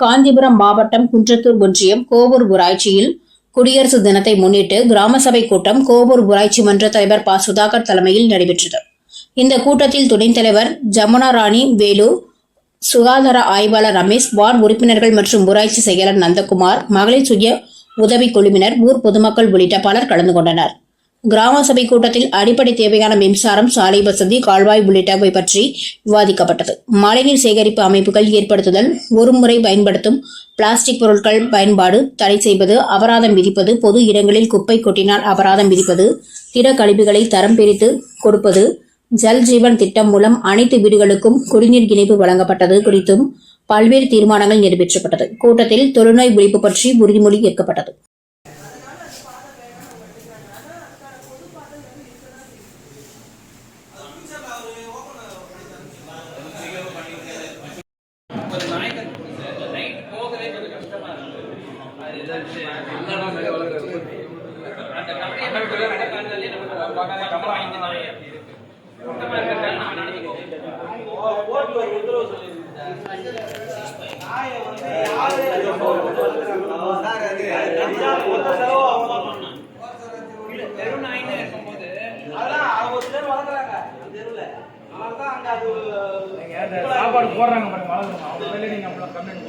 காஞ்சிபுரம் மாவட்டம் குன்றத்தூர் ஒன்றியம் கோவூர் ஊராட்சியில் குடியரசு தினத்தை முன்னிட்டு கிராம சபை கூட்டம் கோவூர் ஊராட்சி மன்ற தலைவர் ப. சுதாகர் தலைமையில் நடைபெற்றது. இந்த கூட்டத்தில் துணைத் தலைவர் ஜமுனா ராணி வேலு சுகாதார ஆய்வாளர் ரமேஷ் வார்டு உறுப்பினர்கள் மற்றும் ஊராட்சி செயலர் நந்தகுமார் மகளிர் சுய உதவிக் குழுவினர் ஊர் பொதுமக்கள் உள்ளிட்ட பலர் கலந்து கொண்டனர். கிராம சபை கூட்டத்தில் அடிப்படை தேவையான மின்சாரம் சாலை வசதி கால்வாய் உள்ளிட்டவை பற்றி விவாதிக்கப்பட்டது. மழைநீர் சேகரிப்பு அமைப்புகள் ஏற்படுத்துதல் ஒருமுறை பயன்படுத்தும் பிளாஸ்டிக் பொருட்கள் பயன்பாடு தடை செய்வது அபராதம் விதிப்பது பொது இடங்களில் குப்பை கொட்டினால் அபராதம் விதிப்பது திட கழிவுகளை தரம் பிரித்து கொடுப்பது ஜல் ஜீவன் திட்டம் மூலம் அனைத்து வீடுகளுக்கும் குடிநீர் இணைப்பு வழங்கப்பட்டது குறித்தும் பல்வேறு தீர்மானங்கள் நிறைவேற்றப்பட்டது. கூட்டத்தில் தொழுநோய் ஒழிப்பு பற்றி உறுதிமொழி ஏற்கப்பட்டது. அந்த கம்பெனி நடக்கிறதுலே நமக்கு பக்கம் சாப்பாடு போடுறாங்க பாருங்க வளர்க்கணும் அவங்க நீங்க கம்ப்ளைண்ட்